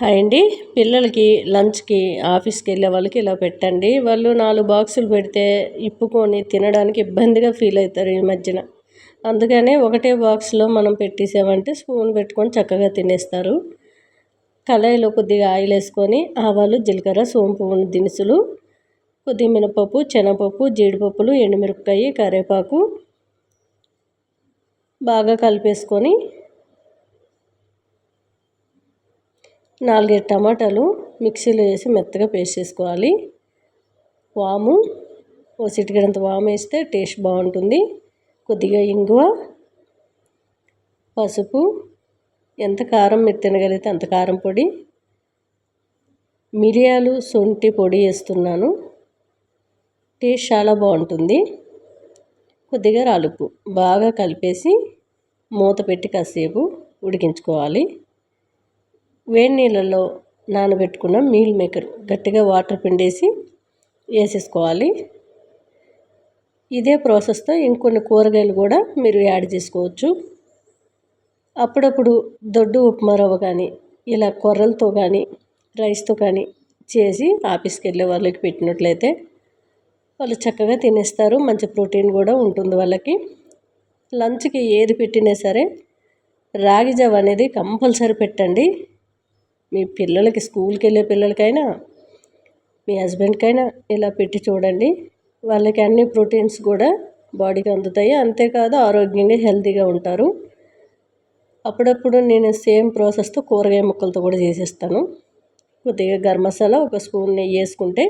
Hi అండి. పిల్లలకి లంచ్కి ఆఫీస్కి వెళ్ళే వాళ్ళకి ఇలా పెట్టండి. వాళ్ళు నాలుగు బాక్సులు పెడితే ఇప్పుకొని తినడానికి ఇబ్బందిగా ఫీల్ అవుతారు ఈ మధ్యన. అందుకనే ఒకటే బాక్స్లో మనం పెట్టేసామంటే స్పూన్ పెట్టుకొని చక్కగా తినేస్తారు. కళాయిలో కొద్దిగా ఆయిల్ వేసుకొని ఆవాలు జీలకర్ర సోంపు దినుసులు కొద్దిగా మినపప్పు శనగపప్పు జీడిపప్పులు ఎండుమిరపకాయ కరివేపాకు బాగా కలిపేసుకొని నాలుగైదు టమాటాలు మిక్సీలో వేసి మెత్తగా పేస్ట్ చేసుకోవాలి. వాము ఓ సిటికడంత వాము వేస్తే టేస్ట్ బాగుంటుంది. కొద్దిగా ఇంగువ పసుపు ఎంత కారం మీరు తినగలిగితే అంత కారం పొడి. మిరియాలు సొంటి పొడి వేస్తున్నాను. టేస్ట్ చాలా బాగుంటుంది. కొద్దిగా రాలుపు బాగా కలిపేసి మూత పెట్టి కాసేపు ఉడికించుకోవాలి. వేడి నీళ్ళల్లో నానబెట్టుకున్న మీల్ మేకర్ గట్టిగా వాటర్ పిండేసి వేసేసుకోవాలి. ఇదే ప్రాసెస్తో ఇంకొన్ని కూరగాయలు కూడా మీరు యాడ్ చేసుకోవచ్చు. అప్పుడప్పుడు దొడ్డు ఉప్మా రవ్వ కానీ ఇలా కొర్రలతో కానీ రైస్తో కానీ చేసి ఆఫీస్కి వెళ్ళే వాళ్ళకి పెట్టినట్లయితే వాళ్ళు చక్కగా తినేస్తారు. మంచి ప్రోటీన్ కూడా ఉంటుంది వాళ్ళకి. లంచ్కి ఏది పెట్టినా సరే రాగి జావ అనేది కంపల్సరీ పెట్టండి. మీ పిల్లలకి స్కూల్కి వెళ్ళే పిల్లలకైనా మీ హస్బెండ్కైనా ఇలా పెట్టి చూడండి. వాళ్ళకి అన్ని ప్రోటీన్స్ కూడా బాడీకి అందుతాయి. అంతేకాదు ఆరోగ్యంగా హెల్తీగా ఉంటారు. అప్పుడప్పుడు నేను సేమ్ ప్రాసెస్తో కూరగాయ ముక్కలతో కూడా చేసేస్తాను. కొద్దిగా గరం మసాలా ఒక స్పూన్ నెయ్యి వేసుకుంటే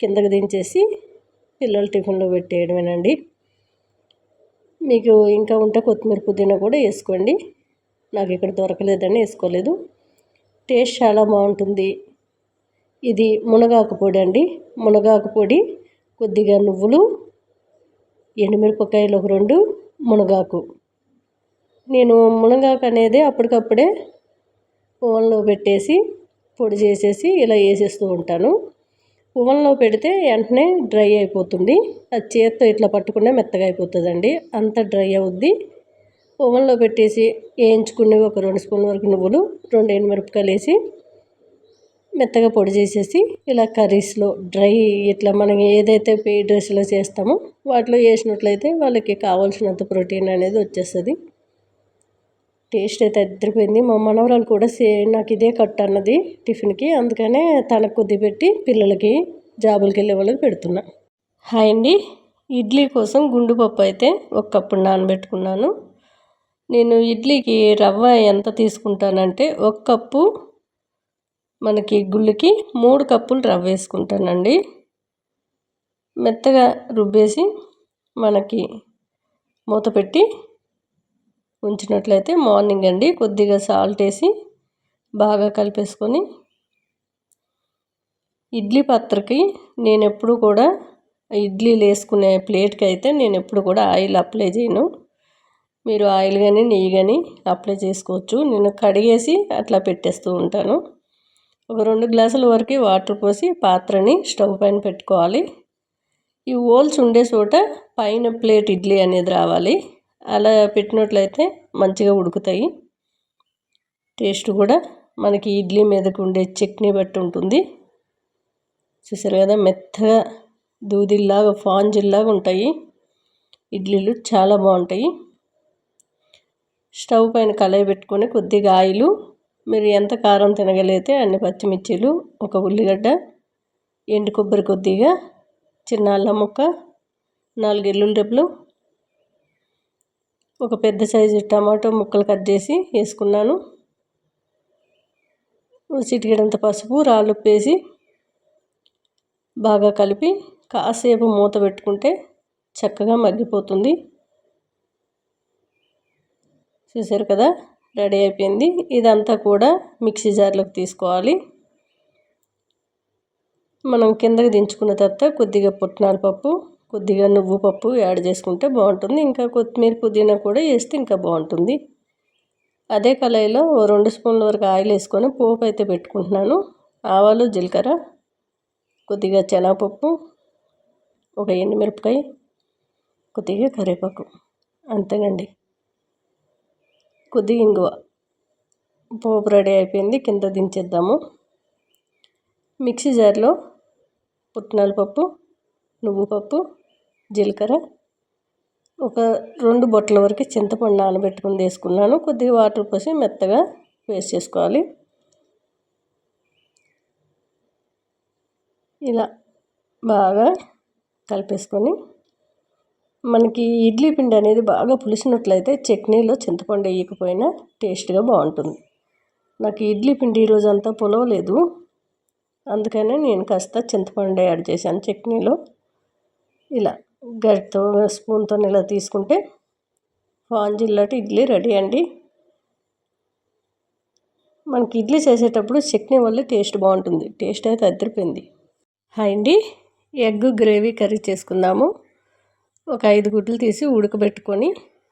కిందకి దించేసి పిల్లలు టిఫిన్లో పెట్టేయడమేనండి. మీకు ఇంకా ఉంటే కొత్తిమీర పుదీనా కూడా వేసుకోండి. నాకు ఇక్కడ దొరకలేదని వేసుకోలేదు. టేస్ట్ చాలా బాగుంటుంది. ఇది మునగాకు పొడి అండి. మునగాకు పొడి కొద్దిగా నువ్వులు ఎండుమిరపకాయలు ఒక రెండు మునగాకు. నేను మునగాకు అనేది అప్పటికప్పుడే ఓవెన్లో పెట్టేసి పొడి చేసేసి ఇలా వేసేస్తూ ఉంటాను. ఓవెన్లో పెడితే వెంటనే డ్రై అయిపోతుంది. అది చేత్తో ఇట్లా పట్టుకునే మెత్తగా అయిపోతుందండి. అంత డ్రై అవుద్ది. ఓవెన్లో పెట్టేసి వేయించుకునేవి ఒక రెండు స్పూన్ల వరకు నువ్వులు రెండు ఎండుమిరపకాయలు వేసి మెత్తగా పొడి చేసేసి ఇలా కర్రీస్లో డ్రై ఇట్లా మనం ఏదైతే పే డ్రెస్లో చేస్తామో వాటిలో వేసినట్లయితే వాళ్ళకి కావాల్సినంత ప్రోటీన్ అనేది వచ్చేస్తుంది. టేస్ట్ అయితే అద్దరిపోయింది. మా మనవరాలు కూడా సే నాకు ఇదే కట్ అన్నది టిఫిన్కి. అందుకనే తనకు కొద్ది పెట్టి పిల్లలకి జాబులకి వెళ్ళే వాళ్ళకి పెడుతున్నా. హాయ్ అండి. ఇడ్లీ కోసం గుండు పప్పు అయితే ఒక కప్పు నానబెట్టుకున్నాను. నేను ఇడ్లీకి రవ్వ ఎంత తీసుకుంటానంటే ఒక కప్పు మనకి గుళ్ళకి మూడు కప్పులు రవ్వ వేసుకుంటానండి. మెత్తగా రుబ్బేసి మనకి మూత పెట్టి ఉంచినట్లయితే మార్నింగ్ అండి. కొద్దిగా సాల్ట్ వేసి బాగా కలిపేసుకొని ఇడ్లీ పాత్రకి నేను ఎప్పుడు కూడా ఇడ్లీలు వేసుకునే ప్లేట్కి అయితే నేను ఎప్పుడు కూడా ఆయిల్ అప్లై చేయను. మీరు ఆయిల్ కానీ నెయ్యి కానీ అప్లై చేసుకోవచ్చు. నేను కడిగేసి అట్లా పెట్టేస్తూ ఉంటాను. ఒక రెండు గ్లాసుల వరకు వాటర్ పోసి పాత్రని స్టవ్ పైన పెట్టుకోవాలి. ఈ హోల్స్ ఉండే చోట పైన ప్లేట్ ఇడ్లీ అనేది రావాలి. అలా పెట్టినట్లయితే మంచిగా ఉడుకుతాయి. టేస్ట్ కూడా మనకి ఇడ్లీ మీదకు ఉండే చట్నీ బట్టి ఉంటుంది. చూసారు కదా మెత్తగా దూదిల్లాగా ఫాంజిల్లాగా ఉంటాయి. ఇడ్లీలు చాలా బాగుంటాయి. స్టవ్ పైన కళాయి పెట్టుకొని కొద్దిగా ఆయిలు మీరు ఎంత కారం తినగలిగితే అన్ని పచ్చిమిర్చీలు ఒక ఉల్లిగడ్డ ఎండు కొబ్బరి కొద్దిగా చిన్న అల్లం ముక్క నాలుగు ఎల్లుల్లి ఒక పెద్ద సైజు టమాటో ముక్కలు కట్ చేసి వేసుకున్నాను. చిటికెడంత పసుపు రాళ్ళు వేసి బాగా కలిపి కాసేపు మూత పెట్టుకుంటే చక్కగా మగ్గిపోతుంది. చూసారు కదా రెడీ అయిపోయింది. ఇదంతా కూడా మిక్సీ జార్లోకి తీసుకోవాలి. మనం కిందకి దించుకున్న తర్వాత కొద్దిగా పుట్నాల పప్పు కొద్దిగా నువ్వు పప్పు యాడ్ చేసుకుంటే బాగుంటుంది. ఇంకా కొత్తిమీర పుదీనా కూడా వేస్తే ఇంకా బాగుంటుంది. అదే కళాయిలో రెండు స్పూన్ల వరకు ఆయిల్ వేసుకొని పోపు అయితే పెట్టుకుంటున్నాను. ఆవాలు జీలకర్ర కొద్దిగా శనగపప్పు ఒక ఎండుమిరపకాయ కొద్దిగా కరివేపాకు. అంతేనండి. కొద్దిగా ఇంగువ పోపు రెడీ అయిపోయింది కింద దించేద్దాము. మిక్సీ జార్లో పుట్నాల పప్పు నువ్వు పప్పు జీలకర్ర ఒక రెండు బొట్టల వరకు చింతపండు నానబెట్టుకుని వేసుకున్నాను కొద్దిగా వాటర్ పోసి మెత్తగా పేస్ట్ చేసుకోవాలి. ఇలా బాగా కలిపేసుకొని మనకి ఇడ్లీ పిండి అనేది బాగా పులిసినట్లయితే చట్నీలో చింతపండు వేయకపోయినా టేస్ట్గా బాగుంటుంది. నాకు ఇడ్లీ పిండి ఈరోజు అంతా పులవలేదు అందుకనే నేను కాస్త చింతపండు యాడ్ చేశాను చట్నీలో. ఇలా గరిటతో స్పూన్తో ఇలా తీసుకుంటే ఫాంజిల్లాటి ఇడ్లీ రెడీ అండి. మనకి ఇడ్లీ చేసేటప్పుడు చట్నీ వల్ల టేస్ట్ బాగుంటుంది. టేస్ట్ అయితే అదిరిపోయింది. హాయ్ అండి. ఎగ్ గ్రేవీ కర్రీ చేసుకుందాము. ఒక ఐదు గుడ్లు తీసి ఉడకబెట్టుకొని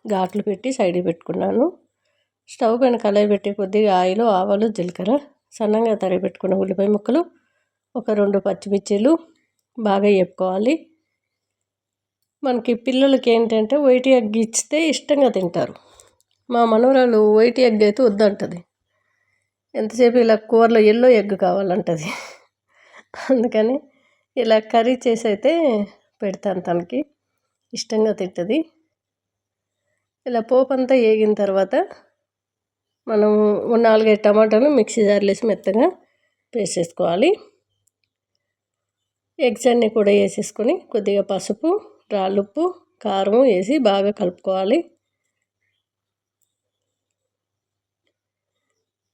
ఘాట్లు పెట్టి సైడ్ పెట్టుకున్నాను. స్టవ్ పైన కళాయి పెట్టే కొద్దిగా ఆయిల్ ఆవాలు జీలకర్ర సన్నగా తరిగి పెట్టుకున్న ఉల్లిపాయ ముక్కలు ఒక రెండు పచ్చిమిర్చీలు బాగా వేపుకోవాలి. మనకి పిల్లలకి ఏంటంటే వైట్ ఎగ్ ఇచ్చితే ఇష్టంగా తింటారు. మా మనవరాలు వైట్ ఎగ్ అయితే వద్దంటది. ఎంతసేపు ఇలా కూరలో ఎల్లో ఎగ్ కావాలంటుంది. అందుకని ఇలా కర్రీ చేసి అయితే పెడతాను తనకి. ఇష్టంగా తింటుంది. ఇలా పోపు అంతా వేగిన తర్వాత మనం నాలుగైదు టమాటాలు మిక్సీ జార్లో వేసి మెత్తగా పేస్ట్ చేసుకోవాలి. ఎగ్స్ అన్నీ కూడా వేసేసుకొని కొద్దిగా పసుపు రాళ్ళుప్పు కారం వేసి బాగా కలుపుకోవాలి.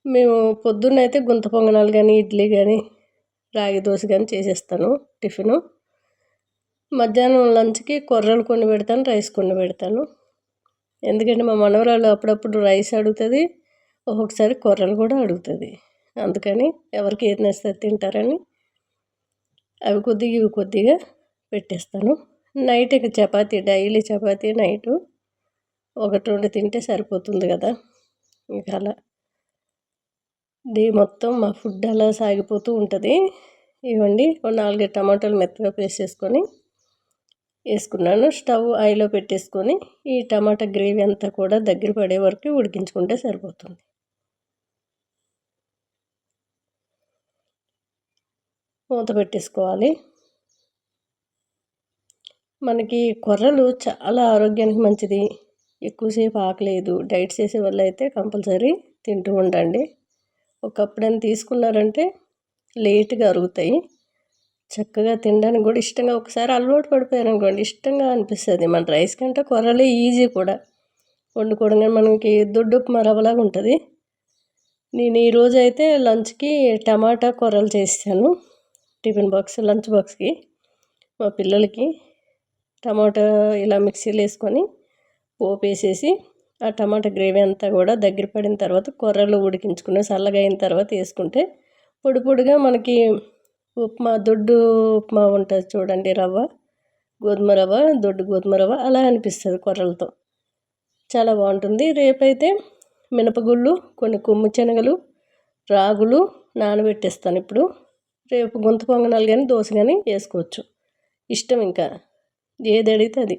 మేము పొద్దున్నైతే గుంత పొంగనాలు కానీ ఇడ్లీ కానీ రాగి దోశ కానీ చేసేస్తాను టిఫిను. మధ్యాహ్నం లంచ్కి కొర్రలు కొన్ని పెడతాను రైస్ కొన్ని పెడతాను. ఎందుకంటే మా మనవరాలు అప్పుడప్పుడు రైస్ అడుగుతుంది ఒక్కొక్కసారి కొర్రలు కూడా అడుగుతుంది. అందుకని ఎవరికి ఏది నచ్చితే తింటారని అవి కొద్దిగా ఇవి కొద్దిగా పెట్టేస్తాను. నైట్ ఇక చపాతీ డైలీ చపాతీ నైటు ఒకటి రెండు తింటే సరిపోతుంది కదా. ఇంకా అలా. డే మొత్తం మా ఫుడ్ అలా సాగిపోతూ ఉంటుంది. ఇవ్వండి ఒక నాలుగైదు టమాటాలు మెత్తగా పేస్ట్ చేసుకొని వేసుకున్నాను. స్టవ్ ఆయిల్లో పెట్టేసుకొని ఈ టమాటా గ్రేవీ అంతా కూడా దగ్గర పడే వరకు ఉడికించుకుంటే సరిపోతుంది. మూత పెట్టేసుకోవాలి. మనకి కొర్రలు చాలా ఆరోగ్యానికి మంచిది. ఎక్కువసేపు ఆకలేదు. డైట్ చేసే వాళ్ళు అయితే కంపల్సరీ తింటూ ఉండండి. ఒకప్పుడైనా తీసుకున్నారంటే లేట్గా అరుగుతాయి. చక్కగా తినడానికి కూడా ఇష్టంగా ఒకసారి అలవాటు పడిపోయారు అనుకోండి ఇష్టంగా అనిపిస్తుంది. మన రైస్ కంటే కొర్రలే ఈజీ కూడా. వండుకోవడం కానీ మనకి దొడ్డు ఉప్మా రవ్వలాగా ఉంటుంది. నేను ఈరోజు అయితే లంచ్కి టమాటా కొర్రలు చేశాను టిఫిన్ బాక్స్ లంచ్ బాక్స్కి మా పిల్లలకి. టమాటా ఇలా మిక్సీలో వేసుకొని పోపు వేసేసి ఆ టమాటా గ్రేవీ అంతా కూడా దగ్గర పడిన తర్వాత కొర్రలు ఉడికించుకుని చల్లగా అయిన తర్వాత వేసుకుంటే పొడి పొడిగా మనకి ఉప్మా దొడ్డు ఉప్మా ఉంటుంది చూడండి రవ్వ గోధుమ రవ్వ దొడ్డు గోధుమ రవ్వ అలా అనిపిస్తుంది కొర్రలతో. చాలా బాగుంటుంది. రేపైతే మినపగుళ్ళు కొన్ని కొమ్ము శనగలు రాగులు నానబెట్టేస్తాను ఇప్పుడు. రేపు గొంతు పొంగనాలు కానీ దోశ కానీ వేసుకోవచ్చు. ఇష్టం ఇంకా. ఏది అడిగితే అది.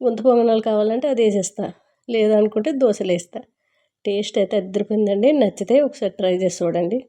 గొంతు పొంగనాలు కావాలంటే అది వేసేస్తా. లేదనుకుంటే దోశలు వేస్తా టేస్ట్ అయితే అద్దరిపోయిందండి. నచ్చితే ఒకసారి ట్రై చేసి చూడండి.